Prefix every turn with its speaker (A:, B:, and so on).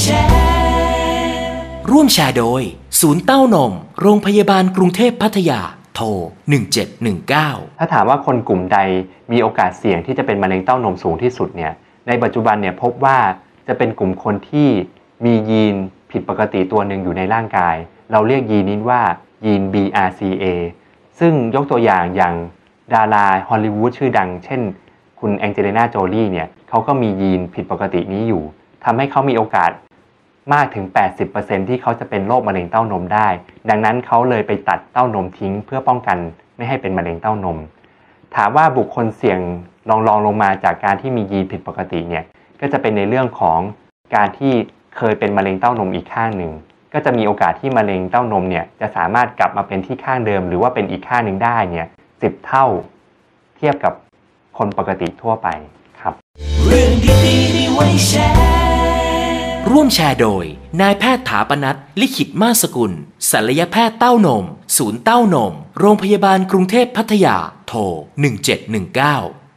A: แชร์โดย ศูนย์เต้านม โรงพยาบาลกรุงเทพพัทยา โทร 1719
B: ถ้าถามว่าคนกลุ่มใดมีโอกาสเสี่ยงที่จะเป็นมะเร็งเต้านมสูงที่สุดเนี่ย ในปัจจุบันเนี่ยพบว่าจะเป็นกลุ่มคนที่มียีนผิดปกติตัวหนึ่งอยู่ในร่างกาย เราเรียกยีนนี้ว่ายีน BRCA ซึ่งยกตัวอย่างอย่างดาราฮอลลีวูดชื่อดัง เช่น คุณแองเจลิน่าโจลี่เนี่ยเขาก็มียีนผิดปกตินี้อยู่ ทำให้เขามีโอกาสมากถึง 80%ที่เขาจะเป็นโรคมะเร็งเต้านมได้ ดังนั้นเขาเลยไปตัดเต้านมทิ้ง เพื่อป้องกันไม่ให้เป็นมะเร็งเต้านม ถามว่าบุคคลเสี่ยงรองรองลงมาจากการที่มียีนผิดปกติเนี่ยก็จะเป็นในเรื่องของการที่เคยเป็นมะเร็งเต้านมอีกข้างหนึ่ง ก็จะมีโอกาสที่มะเร็งเต้านมเนี่ยจะสามารถกลับมาเป็นที่ข้างเดิม หรือว่าเป็นอีกข้างหนึ่งได้เนี่ยสิบเท่า เทียบกับคนปกติทั่วไปครับ
A: เรื่องดีๆไว้แชร์ ร่วมแชร์โดย นายแพทย์ถาปนัทลิขิตมาสกุลศัลยแพทย์เต้านม ศูนย์เต้านม โรงพยาบาลกรุงเทพพัทยา โทร 1719